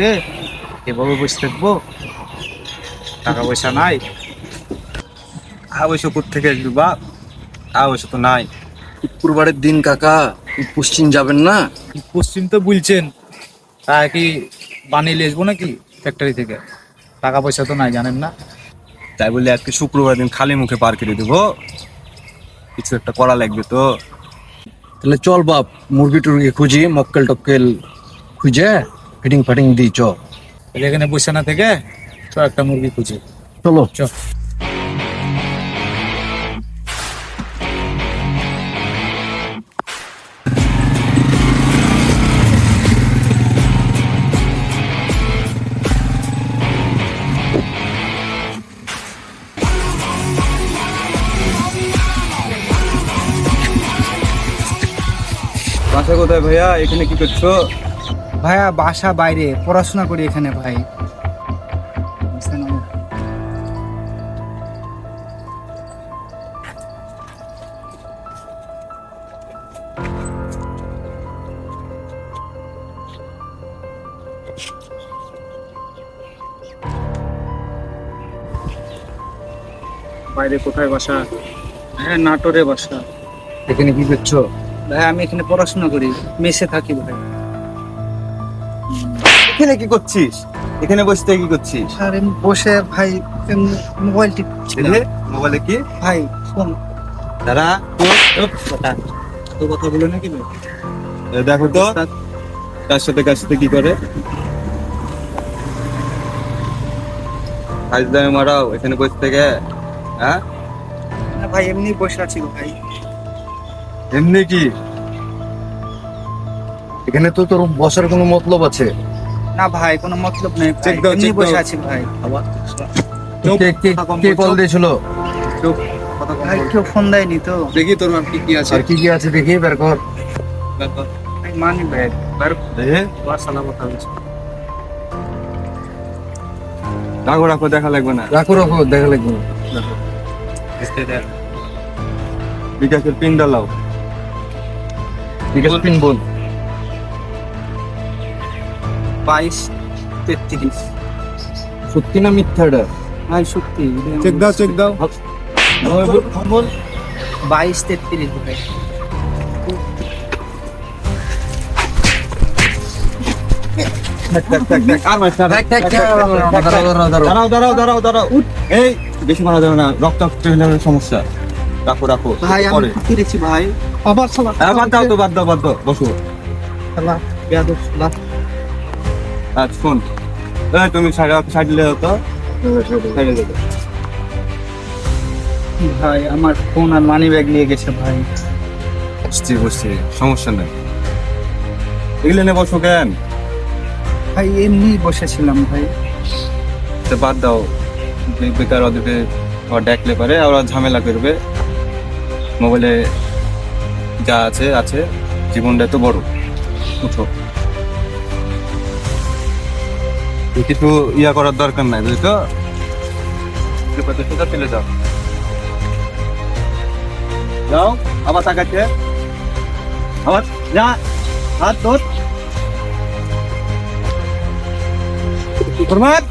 রে এভাবে বসে থাকব। টাকা পয়সা নাই। টাকা পয়সা কোথেকে আসবে বাপ? টাকা পয়সা তো নাই। শুক্রবারের দিন কাকা পশ্চিম যাবেন না? পশ্চিম তো বলছেন। তা কি বানিয়ে আসব নাকি ফ্যাক্টরি থেকে? টাকা পয়সা তো নাই জানেন না? তাই বলে আজকে শুক্রবার দিন খালি মুখে পার করে দেবো। কিছু একটা করা লাগবে তো। তাহলে চল বাপ মুরগি টুরগি খুঁজি মক্কেল টক্কেল খুঁজে। ফিটিং ফাটিং দিই চ এখানে বসে না থেকে তো একটা মুরগি খুঁজে। চলো। চ। বাসা কোথায় ভাইয়া? এখানে কি করছ? ভাইয়া বাসা বাইরে পড়াশোনা করি এখানে ভাই। বাইরে কোথায় বাসা? হ্যাঁ নাটোরে বাসা। এখানে কি করছ? ভাই আমি এখানে পড়াশোনা করি। মেসে থাকি ভাই এখানে কি করছিস? এখানে বসে থেকে কি করছিস? আর বসে ভাই মোবাইল টিপছিলাম মোবাইলে কি? ভাই ফোন দাঁড়া তো কথা বলে নাকি দেখো তো কার সাথে কার সাথে কি করে? কাজ দামে মারাও এখানে বসে থেকে হ্যাঁ? ভাই এমনি বসে আছি ভাই। এমনি কি? এখানে তো তোর বসার কোনো মতলব আছে? না ভাই কোনো মতলব নেই ভাই। চেক দাও, চেক বসে আছি ভাই। চুপ, কে কে কে কল দিয়েছিল? ভাই কেউ ফোন দেয়নি তো। দেখি তোর নাম কি কি আছে? আর কি কি আছে দেখি বের কর। ভাই মানি ভাই বার দেখে রাখো রাখো লাগবে না। রাখো রাখো দেখা লাগবে না। বিকাশের পিন ডালাও আছে পিন বল। বাইশ তেত্রিশ সত্যি না মিথ্যাটা ভাই সত্যি চেক দাও চেক দাও বল বাইশ তেত্রিশ ভাই দাঁড়াও, উঠ এই বেশি মারা যাবে না রক্ত সমস্যা রাখো রাখো ভাই আমি ফিরেছি ভাই আবার সালা হ্যাঁ, বাদ দাও তো বাদ দাও বাদ দাও বসো সালা বেয়াদব সালা আচ্ছা শোন তুমি সাইড সাইড দিলে তো সাইডে ভাই আমার ফোন আর মানি ব্যাগ নিয়ে গেছে ভাই। বুঝছি বুঝছি। সমস্যা নেই। এগুলো নিয়ে বসো কেন? ভাই এমনি বসেছিলাম ভাই। তো বাদ দাও। বেকার ওদেরকে ডাকলে পারে ওরা ঝামেলা করবে। মোবাইলে যা আছে আছে। জীবনটা তো বড়। উঠো। কিছু ইয়া করার দরকার নাই বুঝলি তো সোজা চলে যাও যাও আবার তাকাচ্ছে আবার যা, হাত ধর। ফরমান